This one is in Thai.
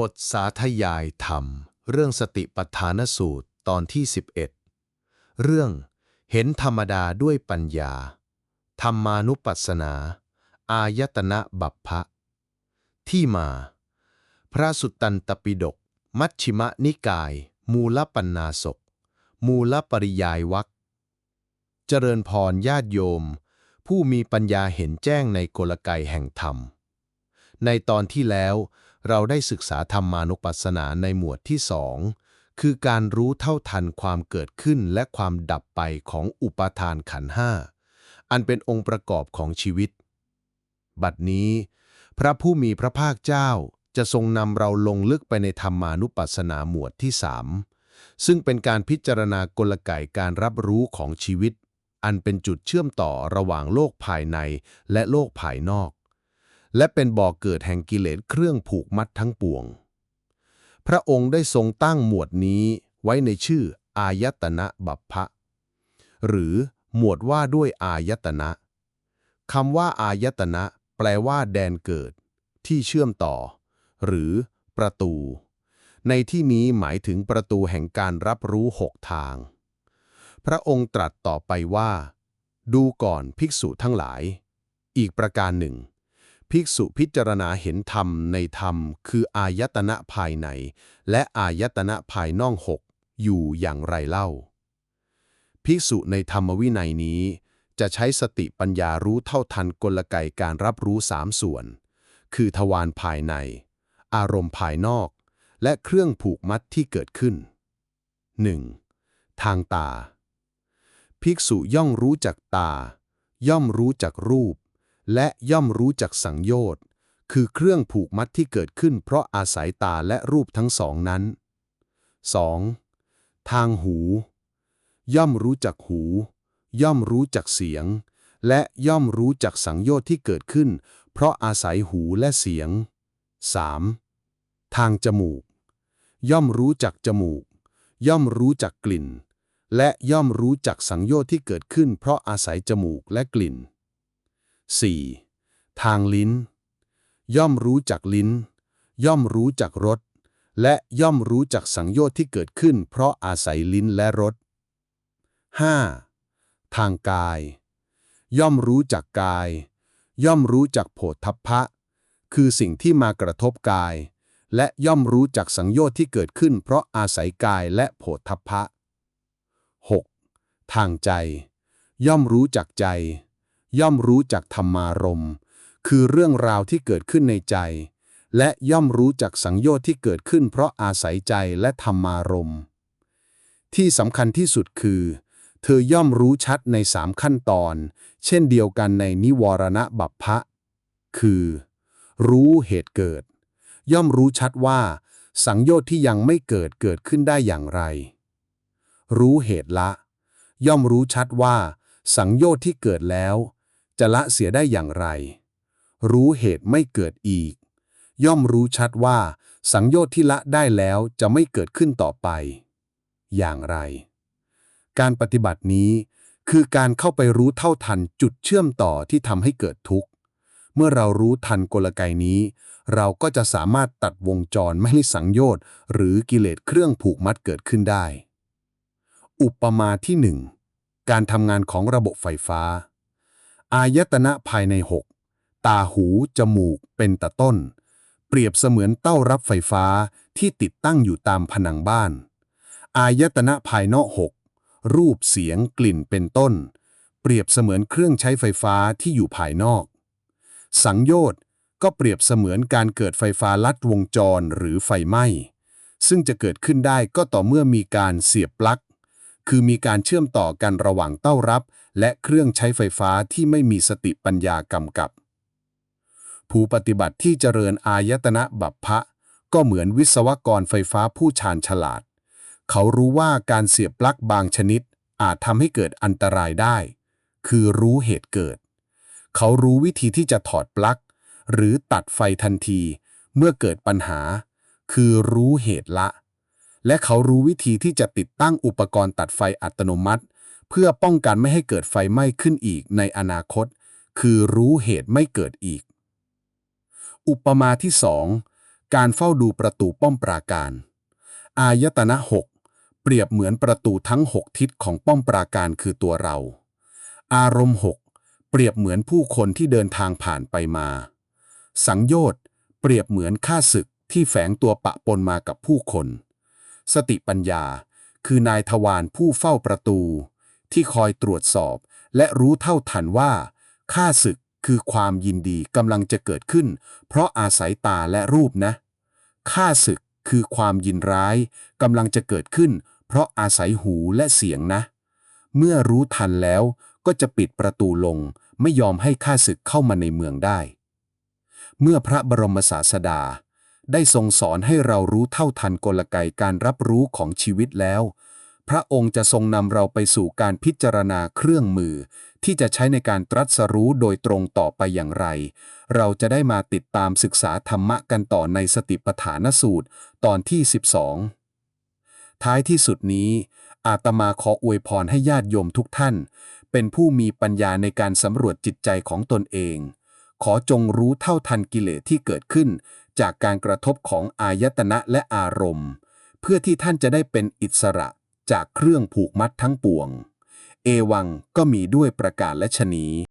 บทสาธยายธรรม เรื่องสติปัฏฐานสูตรตอนที่ 11 เรื่องเห็นธรรมดาด้วยปัญญา ธรรมานุปัสสนา อายตนะบัพพะ ที่มา พระสุตตันตปิฎกมัชชิมนิกาย มูลปัญนาศก มูลปริยายวักเจริญพรญาติโยม ผู้มีปัญญาเห็นแจ้งในกลไกแห่งธรรม ในตอนที่แล้ว เราได้ศึกษาธรรมานุปัสสนาในหมวดที่สองคือการรู้เท่าทันความเกิดขึ้นและความดับไปของอุปาทานขันห้า อันเป็นองค์ประกอบของชีวิต บัดนี้ พระผู้มีพระภาคเจ้าจะทรงนำเราลงลึกไปในธรรมานุปัสสนาหมวดที่สามซึ่งเป็นการพิจารณากลไกการรับรู้ของชีวิต อันเป็นจุดเชื่อมต่อระหว่างโลกภายในและโลกภายนอก และเป็นบ่อกเกิดแห่งกิเลสเครื่องผูกมัดทั้งปวง พระองค์ได้ทรงตั้งหมวดนี้ไว้ในชื่อ อายตนะบัพพะ หรือหมวดว่าด้วยอายตนะคำว่าอายตนะ แปลว่าแดนเกิด ที่เชื่อมต่อ หรือ ประตู ในที่นี้หมายถึงประตูแห่งการรับรู้หกทาง พระองค์ตรัสต่อไปว่า ดูก่อนภิกษุทั้งหลาย อีกประการหนึ่ง ภิกษุพิจารณาเห็นธรรมในธรรม คืออายตนะภายใน และอายตนะภายนอกหกอยู่อย่างไรเล่า ภิกษุในธรรมวินัยนี้ จะใช้สติปัญญารู้เท่าทันกลไกการรับรู้สามส่วน คือทวารภายใน อารมณ์ภายนอก และเครื่องผูกมัดที่เกิดขึ้น 1. ทางตา ภิกษุย่อมรู้จักตา ย่อมรู้จักรูป และย่อมรู้จักสังโยชน์คือเครื่องผูกมัดที่เกิดขึ้นเพราะอาศัยตาและรูปทั้งสองนั้น 2. ทางหู ย่อมรู้จักหู ย่อมรู้จักเสียง และย่อมรู้จักสังโยชน์ที่เกิดขึ้น เพราะอาศัยหูและเสียง 3. ทางจมูก ย่อมรู้จักจมูก ย่อมรู้จักกลิ่น และย่อมรู้จักสังโยชน์ที่เกิดขึ้น เพราะอาศัยจมูกและกลิ่น 4. ทางลิ้น ย่อมรู้จักลิ้น ย่อมรู้จักรสและย่อมรู้จักสังโยชน์ที่เกิดขึ้น เพราะอาศัยลิ้นและรส 5. ทางกาย ย่อมรู้จักกาย ย่อมรู้จักโผฏฐัพพะ คือสิ่งที่มากระทบกาย และย่อมรู้จักสังโยชน์ที่เกิดขึ้น เพราะอาศัยกายและโผฏฐัพพะ 6. ทางใจ ย่อมรู้จักใจ ย่อมรู้จักธรรมารมคือเรื่องราวที่เกิดขึ้นในใจ และย่อมรู้จักสังโยชน์ที่เกิดขึ้นเพราะอาศัยใจและธรรมารมที่สำคัญที่สุดคือ เธอย่อมรู้ชัดในสามขั้นตอน เช่นเดียวกันในนิวรณะบัพพะ คือ รู้เหตุเกิด ย่อมรู้ชัดว่า สังโยชน์ที่ยังไม่เกิดเกิดขึ้นได้อย่างไร รู้เหตุละ ย่อมรู้ชัดว่า สังโยชน์ที่เกิดแล้ว จะละเสียได้อย่างไร รู้เหตุไม่เกิดอีก ย่อมรู้ชัดว่า สังโยชน์ที่ละได้แล้วจะไม่เกิดขึ้นต่อไป อย่างไร การปฏิบัตินี้คือการเข้าไปรู้เท่าทันจุดเชื่อมต่อที่ทำให้เกิดทุกข์ เมื่อเรารู้ทันกลไกนี้ เราก็จะสามารถตัดวงจรไม่ให้สังโยชน์ หรือกิเลสเครื่องผูกมัดเกิดขึ้นได้ อุปมาที่หนึ่งการทำงานของระบบไฟฟ้า อายตนะภายในหกตาหู จมูก เป็นตะต้น เปรียบเสมือนเต้ารับไฟฟ้าที่ติดตั้งอยู่ตามผนังบ้าน อายตนะภายนอกหกรูปเสียงกลิ่นเป็นต้น เปรียบเสมือนเครื่องใช้ไฟฟ้าที่อยู่ภายนอก สังโยชน์ก็เปรียบเสมือนการเกิดไฟฟ้าลัดวงจรหรือไฟไหม้ ซึ่งจะเกิดขึ้นได้ก็ต่อเมื่อมีการเสียบปลั๊ก คือมีการเชื่อมต่อกันระหว่างเต้ารับ และเครื่องใช้ไฟฟ้าที่ไม่มีสติปัญญากำกับ ผู้ปฏิบัติที่เจริญอายตนะบัพพะ ก็เหมือนวิศวกรไฟฟ้าผู้ชาญฉลาด เขารู้ว่าการเสียบปลั๊กบางชนิด อาจทำให้เกิดอันตรายได้ คือรู้เหตุเกิด เขารู้วิธีที่จะถอดปลั๊กหรือตัดไฟทันที เมื่อเกิดปัญหา คือรู้เหตุละ และเขารู้วิธีที่จะติดตั้งอุปกรณ์ตัดไฟอัตโนมัติ เพื่อป้องกันไม่ให้เกิดไฟไหม้ขึ้นอีกในอนาคต คือรู้เหตุไม่เกิดอีก อุปมาที่สองการเฝ้าดูประตูป้อมปราการ อายตนะหกเปรียบเหมือนประตูทั้งหกทิศของป้อมปราการคือตัวเรา อารมณ์หกเปรียบเหมือนผู้คนที่เดินทางผ่านไปมา สังโยชน์ เปรียบเหมือนข้าศึกที่แฝงตัวปะปนมากับผู้คน สติปัญญา คือนายทวารผู้เฝ้าประตู ที่คอยตรวจสอบ และรู้เท่าทันว่าข้าศึกคือความยินดีกำลังจะเกิดขึ้น เพราะอาศัยตาและรูปนะข้าศึกคือความยินร้ายกำลังจะเกิดขึ้น เพราะอาศัยหูและเสียงนะ เมื่อรู้ทันแล้วก็จะปิดประตูลง ไม่ยอมให้ข้าศึกเข้ามาในเมืองได้ เมื่อพระบรมศาสดา ได้ทรงสอนให้เรารู้เท่าทันกลไกการรับรู้ของชีวิตแล้ว พระองค์จะทรงนำเราไปสู่การพิจารณาเครื่องมือ ที่จะใช้ในการตรัสรู้โดยตรงต่อไปอย่างไร เราจะได้มาติดตามศึกษาธรรมะกันต่อในสติปัฏฐานสูตร ตอนที่ 12 ท้ายที่สุดนี้ อาตมาขออวยพรให้ญาติโยมทุกท่าน เป็นผู้มีปัญญาในการสำรวจจิตใจของตนเอง ขอจงรู้เท่าทันกิเลสที่เกิดขึ้น จากการกระทบของอายตนะและอารมณ์ เพื่อที่ท่านจะได้เป็นอิสระจากเครื่องผูกมัดทั้งปวง เอวังก็มีด้วยประกาศและชนี